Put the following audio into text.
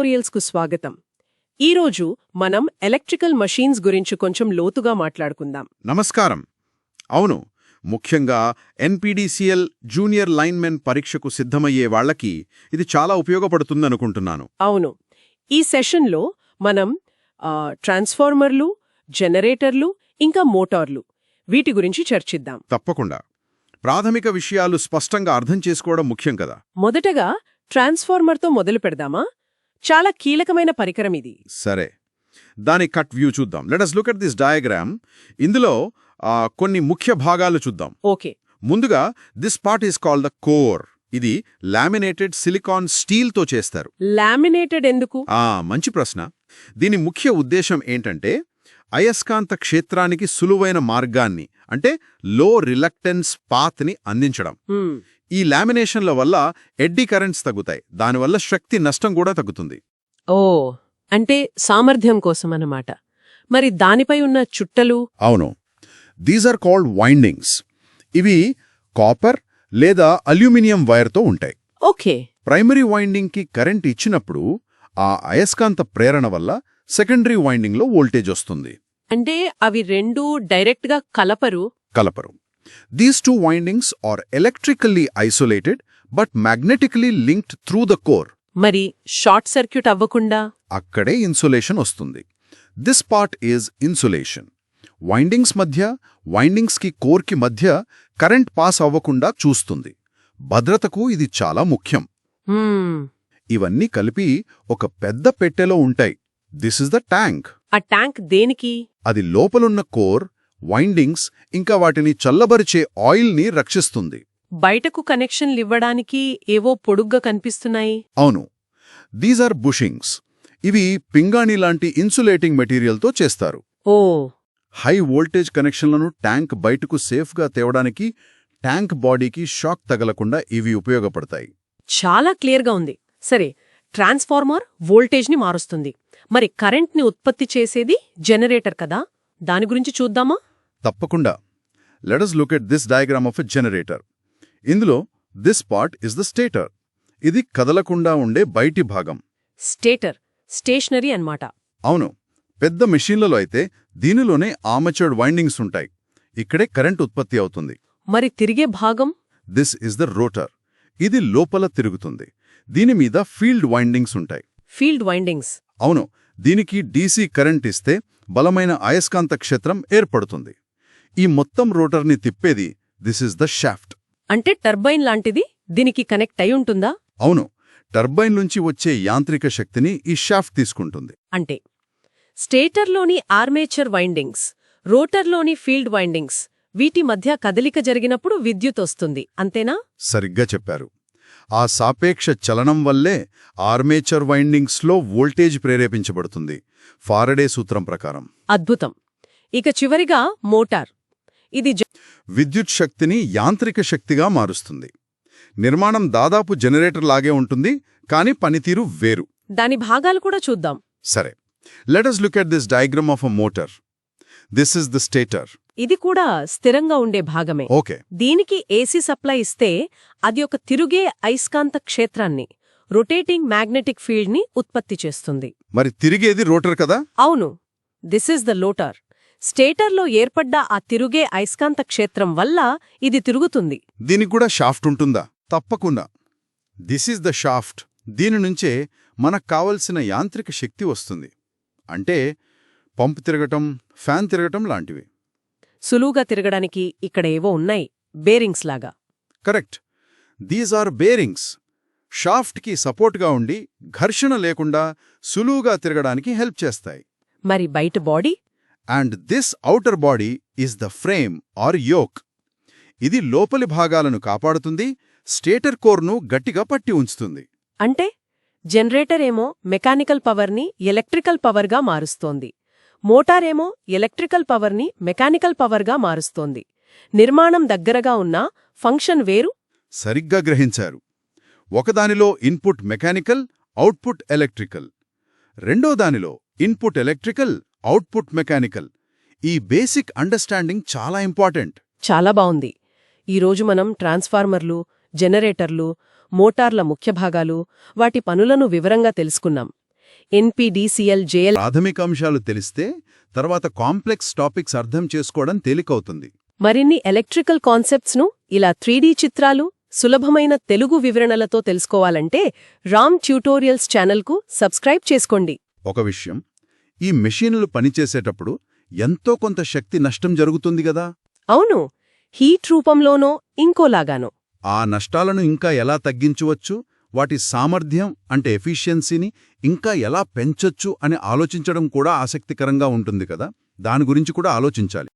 ట్యుటోరియల్స్కు స్వాగతం. ఈరోజు మనం ఎలక్ట్రికల్ మషీన్స్ గురించి కొంచెం లోతుగా మాట్లాడుకుందాం. నమస్కారం. అవును ముఖ్యంగా ఎన్పీడీసీఎల్ జూనియర్ లైన్మెన్ పరీక్షకు సిద్ధమయ్యే వాళ్ళకి ఇది చాలా ఉపయోగపడుతుందనుకుంటున్నాను. అవును ఈ సెషన్లో మనం ట్రాన్స్ఫార్మర్లు జనరేటర్లు ఇంకా మోటార్లు వీటి గురించి చర్చిద్దాం. తప్పకుండా. ప్రాథమిక విషయాలు స్పష్టంగా అర్థం చేసుకోవడం ముఖ్యం కదా. మొదటగా ట్రాన్స్ఫార్మర్తో మొదలు పెడదామా? చాలా కీలకమైన పరికరం ఇది. సరే. దాని కట్ వ్యూ చూద్దాం. Let look at this diagram ఇందులో కొన్ని ముఖ్య భాగాలు చూద్దాం. ఓకే. ముందుగా this part is called the core ఇది లామినేటెడ్ సిలికాన్ స్టీల్తో చేస్తారు. లామినేటెడ్ ఎందుకు? ఆ మంచి ప్రశ్న. దీని ముఖ్య ఉద్దేశం ఏంటంటే అయస్కాంత క్షేత్రానికి సులువైన మార్గాన్ని అంటే లో రిలక్టెన్స్ పాత్ని అందించడం. హ్మ్, ఈ లామినేషన్ల వల్ల ఎడ్డీ కరెంట్స్ తగ్గుతాయి. దానివల్ల శక్తి నష్టం కూడా తగ్గుతుంది. ఓ అంటే సామర్థ్యం కోసం అన్నమాట మరి దానిపై ఉన్న చుట్టలు? అవును. దీస్ ఆర్ కాల్డ్ వైండింగ్స్ ఇవి కాపర్ లేదా అల్యూమినియం వైర్తో ఉంటాయి. ఓకే. ప్రైమరీ వైండింగ్కి కరెంట్ ఇచ్చినప్పుడు ఆ అయస్కాంత ప్రేరణ వల్ల సెకండరీ వైండింగ్లో వోల్టేజ్ వస్తుంది. అంటే అవి రెండు డైరెక్ట్గా కలపరు? కలపరు. These two windings are electrically isolated but magnetically linked through the core మరి షార్ట్ సర్క్యూట్ అవ్వకుండా? అక్కడే ఇన్సులేషన్ వస్తుంది. This part is insulation windings మధ్య వైండింగ్స్కి కోర్కి మధ్య కరెంట్ పాస్ అవ్వకుండా చూస్తుంది. భద్రతకు ఇది చాలా ముఖ్యం. ఇవన్నీ కలిపి ఒక పెద్ద పెట్టెలో ఉంటాయి. దిస్ ఇస్ ద ట్యాంక్ ఆ ట్యాంక్ దేనికి? అది లోపలున్న కోర్ వైండింగ్స్ ఇంకా వాటిని చల్లబరిచే ఆయిల్ని రక్షిస్తుంది. బయటకు కనెక్షన్లు ఇవ్వడానికి ఏవో పొడుగ్గా కనిపిస్తున్నాయి. అవును. దీస్ ఆర్ బుషింగ్స్ ఇవి పింగాణి లాంటి ఇన్సులేటింగ్ మెటీరియల్తో చేస్తారు. ఓ. హై వోల్టేజ్ కనెక్షన్లను ట్యాంక్ బయటకు సేఫ్గా తేవడానికి ట్యాంక్ బాడీకి షాక్ తగలకుండా ఇవి ఉపయోగపడతాయి. చాలా క్లియర్గా ఉంది. సరే ట్రాన్స్ఫార్మర్ వోల్టేజ్ని మారుస్తుంది. మరి కరెంట్ని ఉత్పత్తి చేసేది జనరేటర్ కదా? దాని గురించి చూద్దామా? తప్పకుండా. Let's look at this diagram of a generator ఇందులో this part is the stator ఇది కదలకుండా ఉండే బయటి భాగం. స్టేటర్ స్టేషనరీ అన్నమాట. అవును. పెద్ద మెషీన్లలో అయితే దీనిలోనే ఆమచర్డ్ వైండింగ్స్ ఉంటాయి. ఇక్కడే కరెంట్ ఉత్పత్తి అవుతుంది. మరి తిరిగే భాగం? దిస్ ఇస్ ద రోటర్ ఇది లోపల తిరుగుతుంది. దీని మీద ఫీల్డ్ వైండింగ్స్ ఉంటాయి. ఫీల్డ్ వైండింగ్స్ అవును. దీనికి డీసీ కరెంట్ ఇస్తే బలమైన అయస్కాంత క్షేత్రం ఏర్పడుతుంది. ఈ మొత్తం రోటర్ని తిప్పేది దిస్ ఇస్ ద షాఫ్ట్. అంటే టర్బైన్ లాంటిది దీనికి కనెక్ట్ అయి ఉంటుందా? అవును. టర్బైన్ నుంచి వచ్చే యాంత్రిక శక్తిని ఈ షాఫ్ట్ తీసుకుంటుంది. అంటే స్టేటర్లోని ఆర్మేచర్ వైండింగ్స్ రోటర్లోని ఫీల్డ్ వైండింగ్స్ వీటి మధ్య కదలిక జరిగినప్పుడు విద్యుత్ వస్తుంది. అంతేనా? సరిగ్గా చెప్పారు. ఆ సాపేక్ష చలనం వల్లే ఆర్మేచర్ వైండింగ్స్లో వోల్టేజ్ ప్రేరేపించబడుతుంది. ఫారడే సూత్రం ప్రకారం. అద్భుతం. ఇక చివరిగా మోటార్. ఇది విద్యుత్ శక్తిని యాంత్రిక శక్తిగా మారుస్తుంది. నిర్మాణం దాదాపు జనరేటర్ లాగే ఉంటుంది కానీ పనితీరు వేరు. దాని భాగాలు కూడా చూద్దాం. సరే. Let's look at this diagram of a motor this is the stator ఇది కూడా స్థిరంగా ఉండే భాగమే. ఓకే దీనికి ఏసీ సప్లై ఇస్తే అది ఒక తిరుగే అయస్కాంత క్షేత్రాన్ని రొటేటింగ్ మ్యాగ్నెటిక్ ఫీల్డ్ని ఉత్పత్తి చేస్తుంది. మరి తిరిగేది రోటర్ కదా? అవును. దిస్ ఇస్ ద లోటార్ స్టేటర్లో ఏర్పడ్డ ఆ తిరుగే అయస్కాంత క్షేత్రం వల్ల ఇది తిరుగుతుంది. దీనికి కూడా షాఫ్ట్ ఉంటుందా? తప్పకుండా. దిస్ ఈజ్ ద షాఫ్ట్ దీని నుంచే మనకు కావలసిన యాంత్రిక శక్తి వస్తుంది. అంటే పంపు తిరగటం ఫ్యాన్ తిరగటం లాంటివి. సులువుగా తిరగడానికి ఇక్కడ ఏవో ఉన్నాయి. బేరింగ్స్ లాగా. కరెక్ట్ దీస్ ఆర్ బేరింగ్స్ షాఫ్ట్కి సపోర్ట్గా ఉండి ఘర్షణ లేకుండా సులువుగా తిరగడానికి హెల్ప్ చేస్తాయి. మరి బయట body? And this outer body is the frame or yoke. ఇది లోపలి భాగాలను కాపాడుతుంది స్టేటర్ కోర్ను గట్టిగా పట్టి ఉంచుతుంది. అంటే జనరేటర్ ఏమో మెకానికల్ పవర్ని ఎలక్ట్రికల్ పవర్గా మారుస్తోంది. మోటారేమో ఎలక్ట్రికల్ పవర్ని మెకానికల్ పవర్గా మారుస్తోంది. నిర్మాణం దగ్గరగా ఉన్నా ఫంక్షన్ వేరు? సరిగ్గా గ్రహించారు. ఒకదానిలో ఇన్పుట్ మెకానికల్ అవుట్పుట్ ఎలక్ట్రికల్. రెండో దానిలో ఇన్పుట్ ఎలక్ట్రికల్ అవుట్పుట్ మెకానికల్. ఈ బేసిక్ అండర్స్టాండింగ్ చాలా ఇంపార్టెంట్. చాలా బావుంది. ఈరోజు మనం ట్రాన్స్ఫార్మర్లు జనరేటర్లు మోటార్ల ముఖ్య భాగాలు వాటి పనులను వివరంగా తెలుసుకున్నాం. ఎన్పీడీసీఎల్ జేఎల్ ప్రాథమిక అంశాలు తెలిస్తే తర్వాత కాంప్లెక్స్ టాపిక్స్ అర్థం చేసుకోవడం తేలికవుతుంది. మరిన్ని ఎలక్ట్రికల్ కాన్సెప్ట్స్ను ఇలా త్రీడీ చిత్రాలు సులభమైన తెలుగు వివరణలతో తెలుసుకోవాలంటే రామ్ ట్యూటోరియల్స్ ఛానల్కు సబ్స్క్రైబ్ చేసుకోండి. ఒక విషయం ఈ మెషీన్లు పనిచేసేటప్పుడు ఎంతో కొంత శక్తి నష్టం జరుగుతుంది గదా? అవును. హీట్ రూపంలోనో ఇంకోలాగానో. ఆ నష్టాలను ఇంకా ఎలా తగ్గించవచ్చు? వాటి సామర్థ్యం అంటే ఎఫిషియన్సీని ఇంకా ఎలా పెంచొచ్చు అని ఆలోచించడం కూడా ఆసక్తికరంగా ఉంటుంది కదా? దాని గురించి కూడా ఆలోచించాలి.